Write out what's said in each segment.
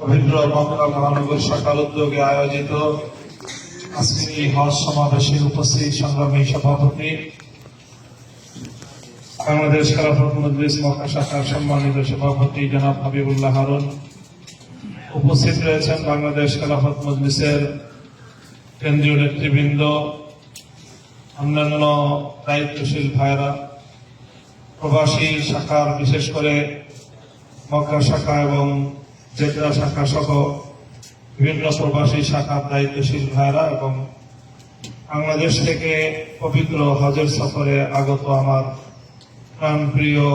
পবিত্র মক্কা মহানগর সকাল উদ্যোগে আয়োজিত এই হজ উপস্থিত সংগ্রামী সভাপতি, বাংলাদেশ খেলাফত মজলিস শাখার সম্মানিত সভাপতি জনাব হাবিবুল্লাহ হারুন। উপস্থিত রয়েছেন বাংলাদেশ খেলাফত মজলিসের কেন্দ্রীয় নেতৃবৃন্দ, অন্যান্য দায়িত্বশীল ভাইরা প্রবাসী শাখার বিশেষ করে মক্কা শাখা এবং জেদ্রা শাখা সহ বিভিন্ন প্রবাসী শাখার দায়িত্বশীল ভাইরা এবং বাংলাদেশ থেকে পবিত্র হজের সফরে আগত আমার প্রাণপ্রিয়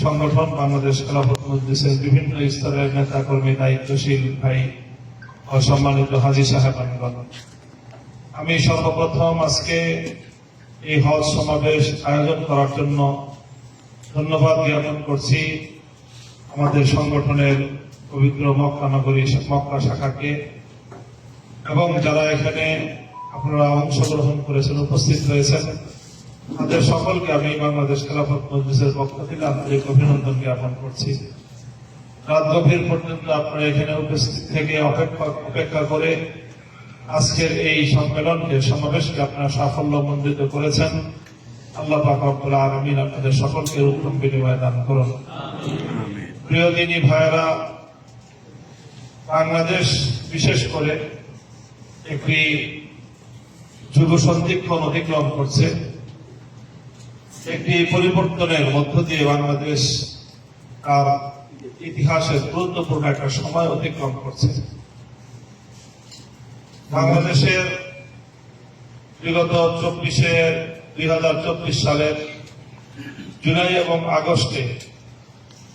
সংগঠন বাংলাদেশ খেলাফত মজলিসের বিভিন্ন স্তরের নেতা কর্মী দায়িত্বশীল ভাই ও সম্মানিত হাজি সাহেবানগণ আমি সর্বপ্রথম আজকে এই হজ সমাবেশ আয়োজন করার জন্য ধন্যবাদ জ্ঞাপন করছি আমাদের সংগঠনের পবিত্র মক্কা নগরী মক্কা শাখাকে এবং যারা এখানে আপনারা অংশগ্রহণ করেছেন উপস্থিত হয়েছেন তাদের সকলকে আমি বাংলাদেশ খেলাফত মজলিসের পক্ষ থেকে আন্তরিক অভিনন্দন জ্ঞাপন করছি। রাত গভীর পর্যন্ত আপনারা এখানে উপস্থিত থেকে অপেক্ষা অপেক্ষা করে আজকের এই সম্মেলনকে সমাবেশকে আপনারা সাফল্য মণ্ডিত করেছেন। আল্লাহ পাক রব্বুল আলামিন আপনাদের সকলকে উত্তম বিনিময় দান করুন। প্রিয় দিনী ভাইয়েরা বাংলাদেশ, বিশেষ করে একটি যুগ সন্ধিক্ষণ অতিক্রম করছে, একটি পরিবর্তনের মধ্য দিয়ে বাংলাদেশ তার ইতিহাসের গুরুত্বপূর্ণ একটা সময় অতিক্রম করছে। বাংলাদেশের বিগত চব্বিশে দুই হাজার চব্বিশ সালের জুলাই এবং আগস্টে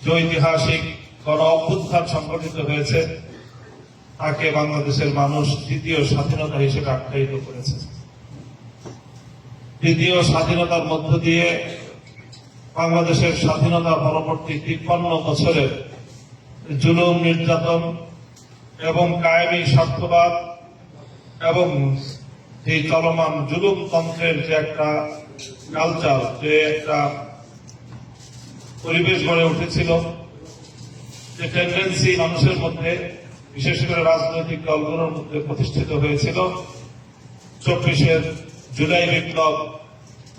যে ঐতিহাসিক গণ অভ্যুত্থান সংগঠিত হয়েছে তাকে বাংলাদেশের মানুষ দ্বিতীয় স্বাধীনতা হিসেবে আখ্যায়িত করেছে। দ্বিতীয় স্বাধীনতার মধ্য দিয়ে বাংলাদেশের স্বাধীনতা পরবর্তী তিপ্পান্ন বছরের জুলুম, নির্যাতন এবং কায়েমি স্বার্থবাদ এবং এই চলমান জুলুম তন্ত্রের যে একটা কালচার, যে একটা পরিবেশ গড়ে উঠেছিল, যে টেন্ডেন্সি মানুষের মধ্যে বিশেষ করে রাজনৈতিক দলগুলোর মধ্যে প্রতিষ্ঠিত হয়েছিল। চব্বিশের জুলাই বিপ্লব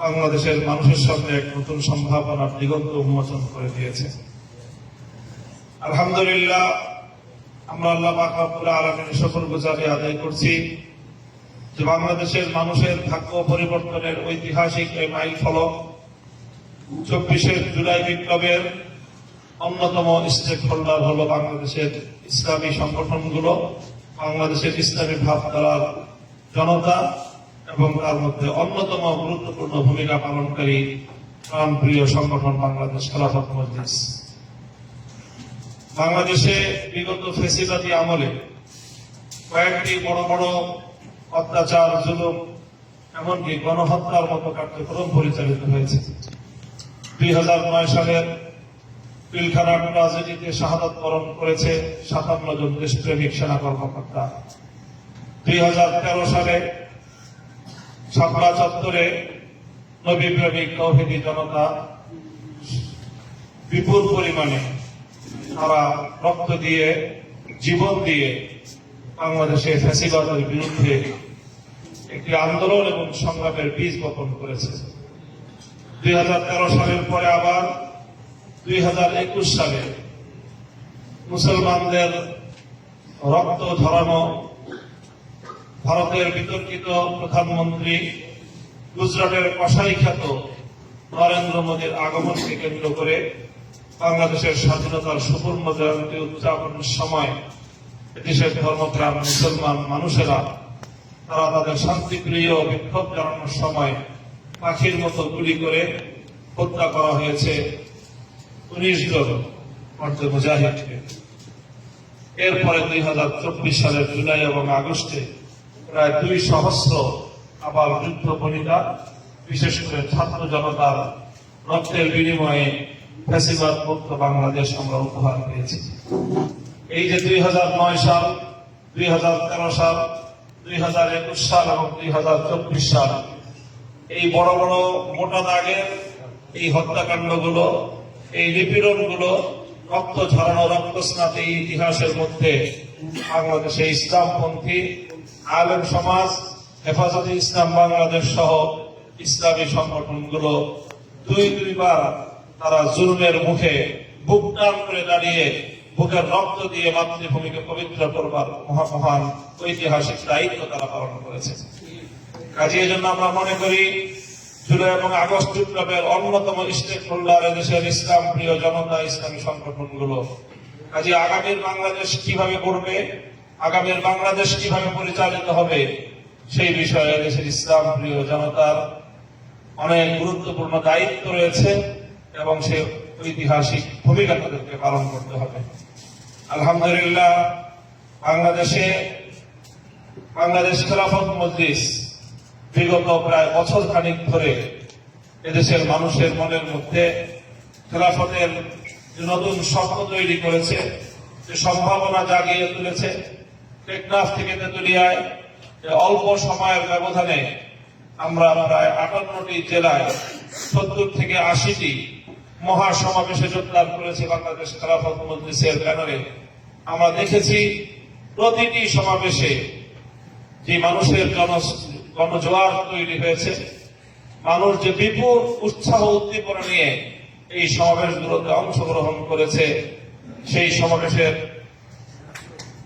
বাংলাদেশের মানুষের সামনে এক নতুন সম্ভাবনার দিগন্ত উন্মোচন করে দিয়েছে। আলহামদুলিল্লাহ, আমরা আল্লাহ পাকাপুর আলমের সকল গুজারি আদায় করছি। যে বাংলাদেশের মানুষের ভাগ্য পরিবর্তনের ঐতিহাসিক এই মাইল ফলক চব্বিশের জুলাই বিপ্লবের অন্যতম স্টেক হোল্ডার হল বাংলাদেশের ইসলামী সংগঠনগুলো, বাংলাদেশের ইসলামী ভাবধারার জনতা এবং তার মধ্যে অন্যতম গুরুত্বপূর্ণ ভূমিকা পালনকারী প্রাণপ্রিয় সংগঠন বাংলাদেশ খেলাফত মজলিস। বাংলাদেশে বিগত ফেসিবাদী আমলে কয়েকটি বড় বড় অত্যাচার, জুলুম, এমনকি গণহত্যার মতো কার্যক্রম পরিচালিত হয়েছে। দুই হাজার নয় সালের পিলখানা ট্রাজেডিতে শাহাদত বরণ করেছে সাতান্ন জন দেশপ্রেমিক সেনা কর্মকর্তা। দুই হাজার তেরো সালে ছাপড়া চত্বরে নবী প্রেমিক তৌহিদি জনতা বিপুল পরিমাণে তারা রক্ত দিয়ে, জীবন দিয়ে বাংলাদেশে ফ্যাসিবাদের বিরুদ্ধে একটি আন্দোলন এবং সংগ্রামের বীজ বপন করেছে। দুই হাজার তেরো সালের পরে আবার দুই হাজার একুশ সালে মুসলমানদের রক্ত ঝরানো ভারতের বিতর্কিত প্রধানমন্ত্রী গুজরাটের কসাই খ্যাত নরেন্দ্র মোদীর আগমনকে কেন্দ্র করে বাংলাদেশের স্বাধীনতার সুবর্ণ জয়ন্তী উদযাপনের সময় দেশের ধর্মপ্রাণ মুসলমান মানুষেরা, তারা তাদের শান্তিপ্রিয় বিক্ষোভ জানানোর সময় পাখির মতো গুলি করে হত্যা করা হয়েছে। উনিশ জন অর্থ মুজাহিদকে। এরপরে দুই হাজার চব্বিশ সালের জুলাই এবং আগস্টে প্রায় দুই সহস্র আবার যুদ্ধ বনিতা বিশেষ করে ছাত্র জনতার রক্তের বিনিময়ে ফ্যাসিবাদ মুক্ত বাংলাদেশ আমরা উপহার পেয়েছি। এই যে দুই হাজার নয় সাল, দুই হাজার তেরো সাল, দুই হাজার একুশ সাল এবং দুই হাজার চব্বিশ সাল, এই বড় বড় মোটা দাগের এই হত্যাকাণ্ডগুলো এই নিপীড়নগুলো রক্ত ঝরানো রক্ত স্নাত এই ইতিহাসের মধ্যে বাংলাদেশে ইসলামপন্থী, আলেম সমাজ, হেফাজতে ইসলাম বাংলাদেশ সহ ইসলামী সংগঠনগুলো দুই দুইবার তারা জুলুমের মুখে বুক টান করে দাঁড়িয়ে বুকের রক্ত দিয়ে মাতৃভূমিকে পবিত্র করবার মহা- মহান ঐতিহাসিক দায়িত্ব তারা পালন করেছে। কাজে এই জন্য আমরা মনে করি জুলাই এবং আগস্ট বিপ্লবের অন্যতম স্টেক হোল্ডার দেশের ইসলাম প্রিয় জনতা ইসলামী সংগঠনগুলো। কাজে আগামীর বাংলাদেশ কীভাবে করবে আগামীর বাংলাদেশ কীভাবে পরিচালিত হবে, সেই বিষয়ে দেশের ইসলাম প্রিয় জনতার অনেক গুরুত্বপূর্ণ দায়িত্ব রয়েছে এবং সে ঐতিহাসিক ভূমিকা তাদেরকে পালন করতে হবে। আলহামদুলিল্লাহ, বাংলাদেশে বাংলাদেশ খেলাফত মজলিস বিগত প্রায় বছর খানিক ধরে এদেশের মানুষের মনের মধ্যে খেলাফতের নতুন স্বপ্ন তৈরি করেছে, যে সম্ভাবনা জাগিয়ে তুলেছে, টেকনাফ থেকে তেতুলিয়ায় অল্প সময়ের ব্যবধানে আমরা প্রায় আটান্নটি জেলায় সত্তর থেকে আশিটি মহা সমাবেশে যোগদান করেছে বাংলাদেশ খেলাফত মজলিসের ব্যানারে। আমরা দেখেছি প্রতিটি সমাবেশে যে মানুষের জন গণজোয়ার তৈরি হয়েছে। মানুষ যে বিপুল উৎসাহ উদ্দীপনা নিয়ে এই সমাবেশগুলোতে অংশগ্রহণ করেছে সেই সমাবেশের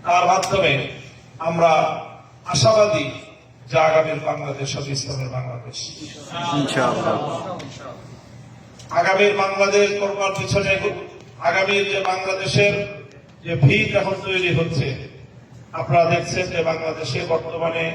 তার মাধ্যমে আমরা আশাবাদী যে আগামীর বাংলাদেশ হবে ইসলামের বাংলাদেশ। আগামীর বাংলাদেশ করবার পিছনে আগামীর যে বাংলাদেশের যে ভিত এখন তৈরি হচ্ছে আপনারা দেখছেন যে বাংলাদেশে বর্তমানে